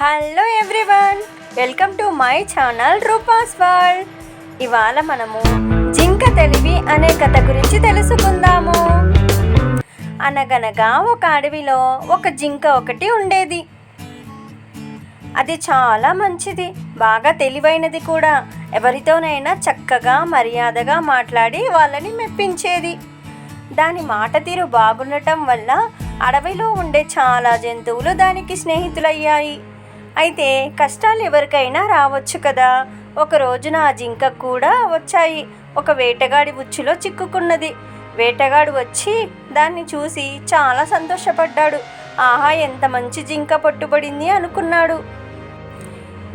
Hello everyone welcome to my channel Roopas world. ఇవాళ మనము జింక తెలివి అనే కథ గురించి తెలుసుకుందాము. అనగనగా ఒక అడవిలో ఒక జింక ఒకటి ఉండేది. అది చాలా మంచిది బాగా తెలివైనది కూడా. ఎవరితోనైనా చక్కగా మర్యాదగా మాట్లాడి వాళ్ళని మెప్పించేది. దాని మాట తీరు బాగుండటం వల్ల అడవిలో ఉండే చాలా జంతువులు దానికి స్నేహితులయ్యాయి. అయితే కష్టాలు ఎవరికైనా రావచ్చు కదా. ఒక రోజున ఆ జింక కూడా వచ్చాయి. ఒక వేటగాడి ఉచ్చులో చిక్కుకున్నది. వేటగాడు వచ్చి దాన్ని చూసి చాలా సంతోషపడ్డాడు. ఆహా ఎంత మంచి జింక పట్టుబడింది అనుకున్నాడు.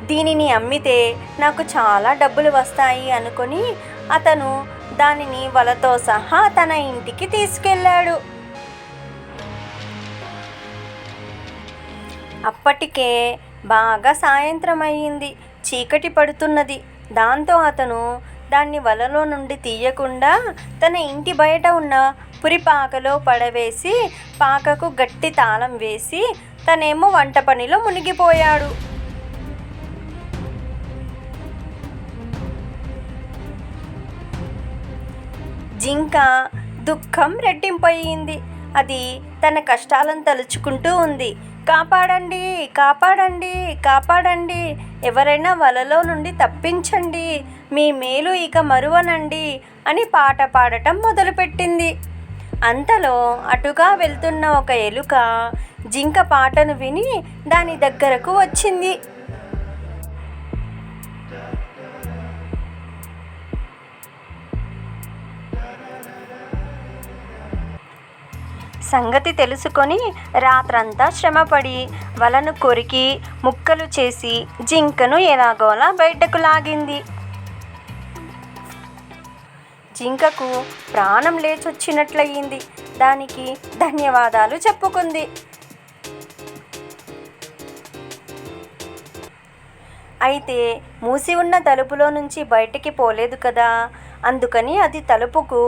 దీనిని అమ్మితే నాకు చాలా డబ్బులు వస్తాయి అనుకొని అతను దానిని వలతో సహా తన ఇంటికి తీసుకెళ్ళాడు. అప్పటికే బాగా సాయంత్రం అయ్యింది చీకటి పడుతున్నది. దాంతో అతను దాన్ని వలలో నుండి తీయకుండా తన ఇంటి బయట ఉన్న పురిపాకలో పడవేసి పాకకు గట్టి తాళం వేసి తనేమో వంట పనిలో మునిగిపోయాడు. జింక దుఃఖం రెట్టింపయింది అది తన కష్టాలను తలుచుకుంటూ ఉంది. కాపాడండి కాపాడండి కాపాడండి. ఎవరైనా వలలో నుండి తప్పించండి మీ మేలు ఇక మరువనండి అని పాట పాడటం మొదలుపెట్టింది. అంతలో అటుగా వెళ్తున్న ఒక ఎలుక జింక పాటను విని దాని దగ్గరకు వచ్చింది. సంగతి తెలుసుకొని రాత్రంతా శ్రమపడి వలను కొరికి ముక్కలు చేసి జింకను ఎలాగోలా బయటకు లాగింది. జింకకు ప్రాణం లేచొచ్చినట్లయింది. దానికి ధన్యవాదాలు చెప్పుకుంది. అయితే మూసి ఉన్న తలుపులో నుంచి బయటికి పోలేదు కదా. అందుకని అది తలుపుకు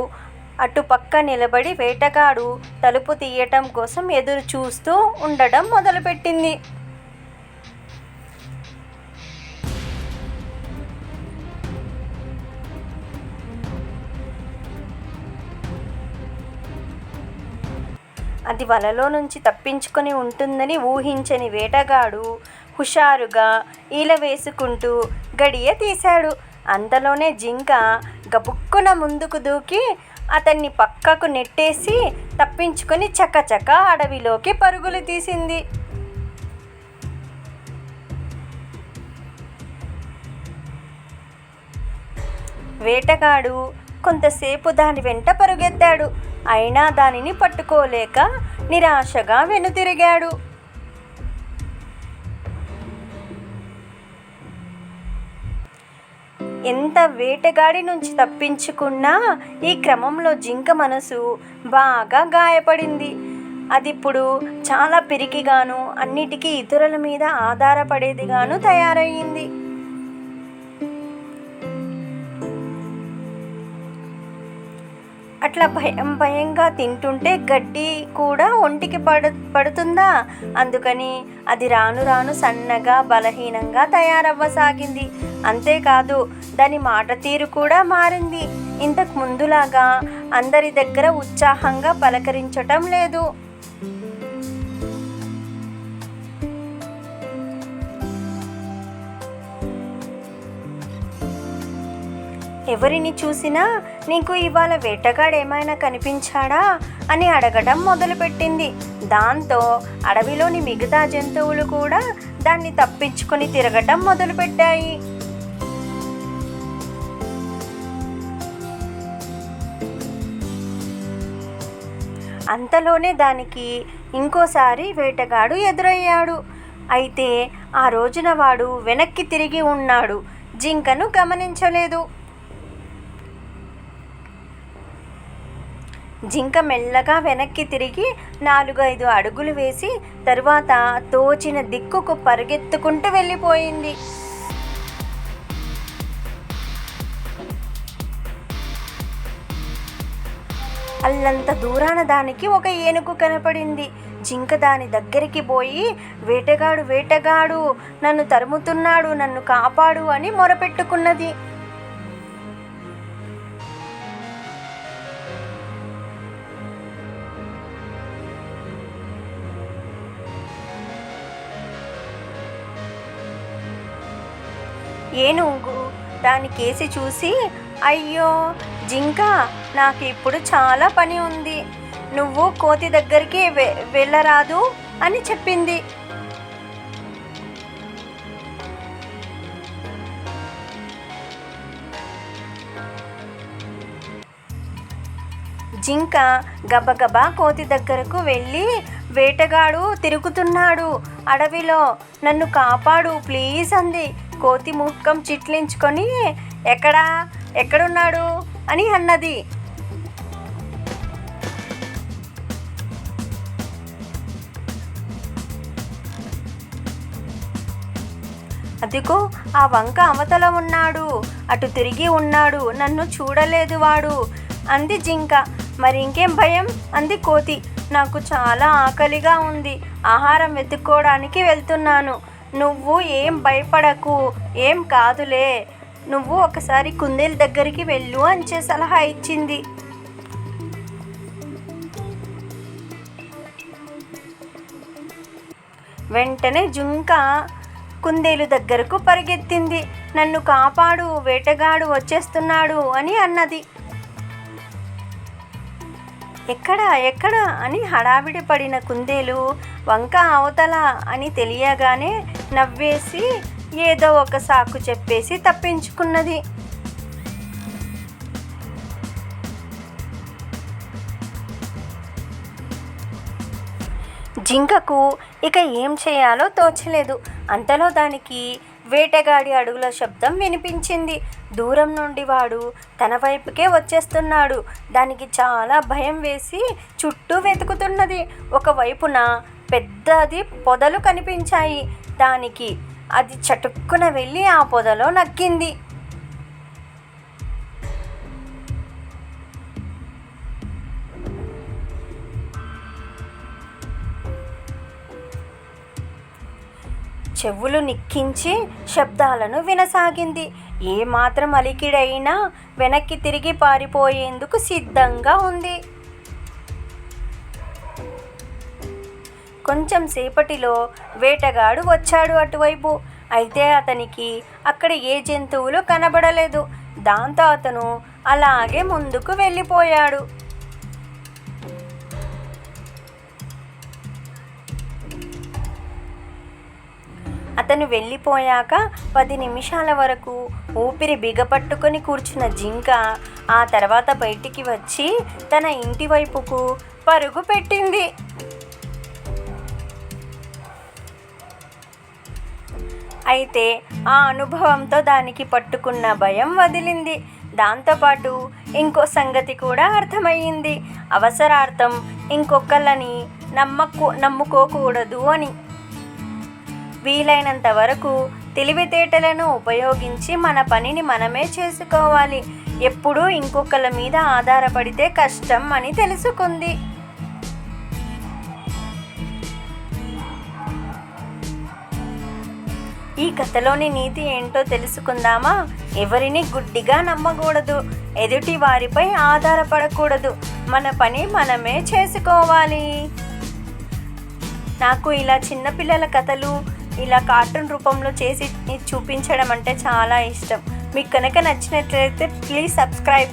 అటుపక్క నిలబడి వేటగాడు తలుపు తీయటం కోసం ఎదురు చూస్తూ ఉండడం మొదలుపెట్టింది. అది వలలో నుంచి తప్పించుకొని ఉంటుందని ఊహించని వేటగాడు హుషారుగా ఈల వేసుకుంటూ గడియ తీశాడు. అంతలోనే జింక గబుక్కున ముందుకు దూకి అతన్ని పక్కకు నెట్టేసి తప్పించుకొని చకచక అడవిలోకి పరుగులు తీసింది. వేటగాడు కొంతసేపు దాని వెంట పరుగెత్తాడు. అయినా దానిని పట్టుకోలేక నిరాశగా వెనుతిరిగాడు. ఎంత వేటగాడి నుంచి తప్పించుకున్నా ఈ క్రమంలో జింక మనసు బాగా గాయపడింది. అది ఇప్పుడు చాలా పిరికిగాను అన్నిటికీ ఇతరుల మీద ఆధారపడేదిగాను తయారయ్యింది. అట్లా భయం భయంగా తింటుంటే గడ్డి కూడా ఒంటికి పడు పడుతుందా? అందుకని అది రాను రాను సన్నగా బలహీనంగా తయారవ్వసాగింది. అంతేకాదు దాని మాట తీరు కూడా మారింది. ఇంతకు ముందులాగా అందరి దగ్గర ఉత్సాహంగా పలకరించటం లేదు. ఎవరిని చూసినా నీకు ఇవాళ వేటగాడు ఏమైనా కనిపించాడా అని అడగడం మొదలుపెట్టింది. దాంతో అడవిలోని మిగతా జంతువులు కూడా దాన్ని తప్పించుకొని తిరగటం మొదలుపెట్టాయి. అంతలోనే దానికి ఇంకోసారి వేటగాడు ఎదురయ్యాడు. అయితే ఆ రోజున వాడు వెనక్కి తిరిగి ఉన్నాడు. జింకను గమనించలేదు. జింక మెల్లగా వెనక్కి తిరిగి నాలుగైదు అడుగులు వేసి తరువాత తోచిన దిక్కుకు పరిగెత్తుకుంటూ వెళ్ళిపోయింది. అల్లంత దూరాన దానికి ఒక ఏనుగు కనపడింది. జింక దాని దగ్గరికి పోయి వేటగాడు వేటగాడు నన్ను తరుముతున్నాడు నన్ను కాపాడు అని మొరపెట్టుకున్నది. ఏనుగు? దాని కేసి చూసి అయ్యో జింక నాకు ఇప్పుడు చాలా పని ఉంది. నువ్వు కోతి దగ్గరికి వె వెళ్ళరాదు అని చెప్పింది. జింక గబగబా కోతి దగ్గరకు వెళ్ళి వేటగాడు తిరుగుతున్నాడు. అడవిలో నన్ను కాపాడు ప్లీజ్ అంది. కోతి ముఖం చిట్లించుకొని ఎక్కడా? ఎక్కడున్నాడు? అని అన్నది. అదిగో ఆ వంక అవతల ఉన్నాడు. అటు తిరిగి ఉన్నాడు. నన్ను చూడలేదు వాడు అంది జింక. మరి ఇంకేం భయం? అంది కోతి. నాకు చాలా ఆకలిగా ఉంది. ఆహారం వెతుక్కోవడానికి వెళ్తున్నాను. నువ్వు ఏం భయపడకు. ఏం కాదులే. నువ్వు ఒకసారి కుందేల దగ్గరికి వెళ్ళు అంచే సలహా ఇచ్చింది. వెంటనే జుంక కుందేలు దగ్గరకు పరిగెత్తింది. నన్ను కాపాడు వేటగాడు వచ్చేస్తున్నాడు అని అన్నది. ఎక్కడ ఎక్కడ అని హడావిడి పడిన కుందేలు వంక అవతల అని తెలియగానే నవ్వేసి ఏదో ఒక సాకు చెప్పేసి తప్పించుకున్నది. జింకకు ఇక ఏం చేయాలో తోచలేదు. అంతలో దానికి వేటగాడి అడుగుల శబ్దం వినిపించింది. దూరం నుండి వాడు తన వైపుకే వచ్చేస్తున్నాడు. దానికి చాలా భయం వేసి చుట్టూ వెతుకుతున్నది. ఒకవైపున పెద్దది పొదలు కనిపించాయి. దానికి అది చటుక్కున వెళ్ళి ఆ పొదలో నక్కింది. చెవులు నిక్కించి శబ్దాలను వినసాగింది. ఏమాత్రం అలికిడైనా వెనక్కి తిరిగి పారిపోయేందుకు సిద్ధంగా ఉంది. కొంచెం సేపటిలో వేటగాడు వచ్చాడు అటువైపు. అయితే అతనికి అక్కడ ఏ జంతువులు కనబడలేదు. దాంతో అతను అలాగే ముందుకు వెళ్ళిపోయాడు. అతను వెళ్ళిపోయాక పది నిమిషాల వరకు ఊపిరి బిగపట్టుకొని కూర్చున్న జింక ఆ తర్వాత బయటికి వచ్చి తన ఇంటి వైపుకు పరుగు పెట్టింది. అయితే ఆ అనుభవంతో దానికి పట్టుకున్న భయం వదిలింది. దాంతోపాటు ఇంకో సంగతి కూడా అర్థమయ్యింది. అవసరార్థం ఇంకొకళ్ళని నమ్మకు నమ్ముకోకూడదు అని. వీలైనంత వరకు తెలివితేటలను ఉపయోగించి మన పనిని మనమే చేసుకోవాలి. ఎప్పుడూ ఇంకొకళ్ళ మీద ఆధారపడితే కష్టం అని తెలుసుకుంది. ఈ కథలోని నీతి ఏంటో తెలుసుకుందామా? ఎవరిని గుడ్డిగా నమ్మకూడదు. ఎదుటి వారిపై ఆధారపడకూడదు. మన పని మనమే చేసుకోవాలి. నాకు ఇలా చిన్నపిల్లల కథలు ఇలా కార్టూన్ రూపంలో చేసి చూపించడం అంటే చాలా ఇష్టం. మీకు కనుక నచ్చినట్లయితే ప్లీజ్ సబ్స్క్రైబ్.